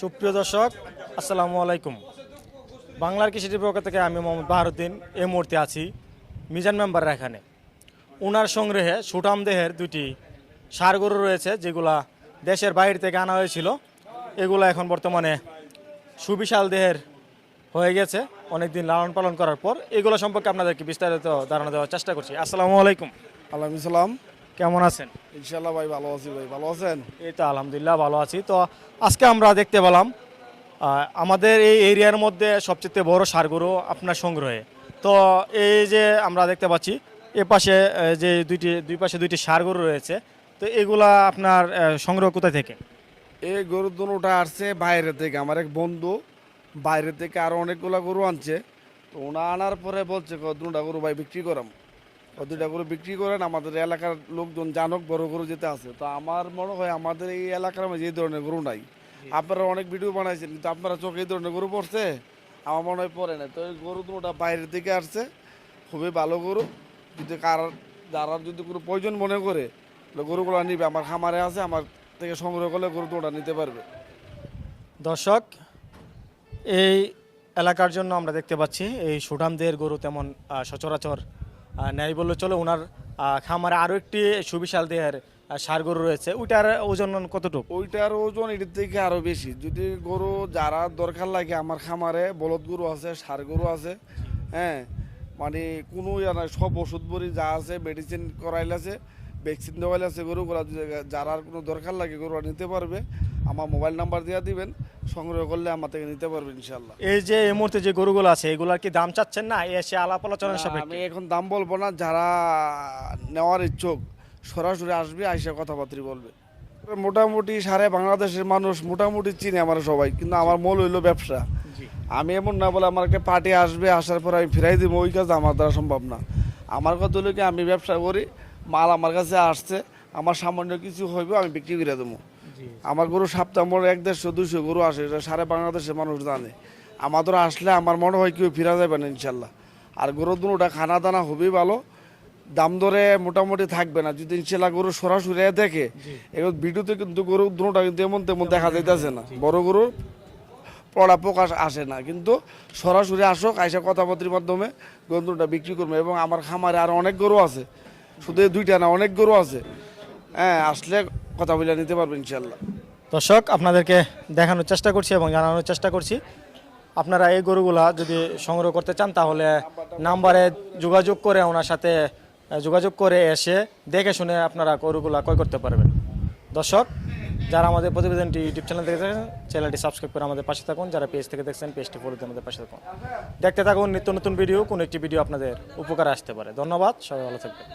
সুপ্রিয় দর্শক, আসসালামু আলাইকুম। বাংলার কৃষিটির পক্ষ থেকে আমি মোহাম্মদ বাহারুদ্দিন এই মুহূর্তে আছি মিজান মেম্বারের এখানে। উনার সংগ্রহে সুটাম দেহের দুটি সার গরু রয়েছে, যেগুলা দেশের বাইরে থেকে আনা হয়েছিল। এগুলো এখন বর্তমানে সুবিশাল দেহের হয়ে গেছে, অনেকদিন লালন পালন করার পর। এগুলো সম্পর্কে আপনাদেরকে বিস্তারিত ধারণা দেওয়ার চেষ্টা করছি। আসসালামু আলাইকুম। আলাইকুম সালাম। কেমন আছেন? ইনশাল্লাহ ভাই ভালো আছি ভাই। ভালো আছেন? এই তো আলহামদুলিল্লাহ ভালো আছি। তো আজকে আমরা দেখতে পেলাম আমাদের এই এরিয়ার মধ্যে সবচেয়ে বড় সারগরু আপনার সংগ্রহে। তো এই যে আমরা দেখতে পাচ্ছি এ পাশে যে দুইটি দুই পাশে দুইটি সারগরু রয়েছে। তো এগুলা আপনার সংগ্রহ কোথায় থেকে? এই গরুর দুটা আসছে বাইরে থেকে। আমার এক বন্ধু বাইরে থেকে আরও অনেকগুলা গরু আনছে। তো ওনা আনার পরে বলছে "ক, দুটা গরু ভাই বিক্রি করাম। ও দুটা গরু বিক্রি করেন আমাদের এলাকার লোকজন জানক বড় গরু যেতে আছে। তো আমার মনে হয় আমাদের এই এলাকার মধ্যে এই ধরনের গরু নাই। আপনারা অনেক ভিডিও বানাইছেন কিন্তু আপনারা চোখে এই ধরনের গরু পড়ছে? আমার মনে হয় পড়ে না তো এই গরু দুটা বাইরে থেকে আসছে খুবই ভালো গরু। যদি কার যারা যদি কোনো প্রয়োজন মনে করে গরুগুলো নিবে। আমার খামারে আছে আমার থেকে সংগ্রহ করলে গরু দুটা নিতে পারবে। দর্শক এই এলাকার জন্য আমরা দেখতে পাচ্ছি এই সুঠামদের গরু তেমন সচরাচর আহ, বলল চলে ওনার খামারে আরও একটি সুবিশাল দেহের সার গরু রয়েছে। ওইটার ওজন কতটুকু? ওইটার ওজন এটার থেকে আরও বেশি। যদি গরু যারা দরকার লাগে আমার খামারে বলদ গরু আছে সার গরু আছে হ্যাঁ? মানে কোনো সব ওষুধ বড়ি যা আছে মেডিসিন করাইলে আছে ভ্যাকসিন দেওয়াইলে আছে গরুগুলা যদি আর কোনো দরকার লাগে গরু নিতে পারবে আমার মোবাইল নাম্বার দিয়ে দিবেন সংগ্রহ করলে আমার থেকে নিতে পারবে ইনশাল্লাহ এই যে এই মুহূর্তে যে গরুগুলো আছে এগুলার কি দাম চাচ্ছেন না? এসে আলাপ আলোচনার সাপেক্ষে। আমি এখন দাম বলব না যারা নেওয়ার ইচ্ছুক সরাসরি আসবে আইসা কথাবার্তা বলবে। মোটামুটি সারা বাংলাদেশের মানুষ মোটামুটি চিনে আমার সবাই কিন্তু আমার মূল হইল ব্যবসা। আমি এমন না বলে আমার একটা পার্টি আসবে আসার পর আমি ফিরাই দিব ওই কাজ আমার দ্বারা সম্ভব না। আমার কথা হলো কি আমি ব্যবসা করি মাল আমার কাছে আসছে আমার সামান্য কিছু হইবে আমি বিক্রি করে দেবো। আমার গরু সপ্তাহ মোড় এক দেড়শো দুশো গরু আসে এটা সারা বাংলাদেশের মানুষ জানে। আমাদের আসলে আমার মনে হয় কেউ ফিরা যাবে না ইনশাল্লাহ। আর গরু দুটা খানা দানা খুবই ভালো দাম দরে মোটামুটি থাকবে না। যদি ইনশাল্লাহ গরু সরাসরি দেখে এবার ভিডিওতে কিন্তু গরু দুটা কিন্তু এমন তেমন দেখা যাইতেছে না। বড় গরু পড়া প্রকাশ আসে না। কিন্তু সরাসরি আসুক আইসা কথাবার্তির মাধ্যমে গরুটা বিক্রি করবে। এবং আমার খামারে আরও অনেক গরু আছে। শুধু দুইটা না, অনেক গরু আছে। হ্যাঁ আসলে কথা বলে নিতে পারবে ইনশাল্লাহ দর্শক, আপনাদেরকে দেখানোর চেষ্টা করছি এবং জানানোর চেষ্টা করছি। আপনারা এই গরুগুলা যদি সংগ্রহ করতে চান, তাহলে নাম্বারে যোগাযোগ করে ওনার সাথে যোগাযোগ করে এসে দেখে শুনে আপনারা গরুগুলা ক্রয় করতে পারবেন। দর্শক, যারা আমাদের প্রতিবেদনটি ইউটিউব চ্যানেল থেকে দেখেন চ্যানেলটি সাবস্ক্রাইব করে আমাদের পাশে থাকুন। যারা পেজ থেকে দেখছেন, পেজটি ফলো আমাদের পাশে থাকুন। দেখতে থাকুন নিত্য নতুন ভিডিও, কোনো একটি ভিডিও আপনাদের উপকারে আসতে পারে। ধন্যবাদ, সবাই ভালো থাকবেন।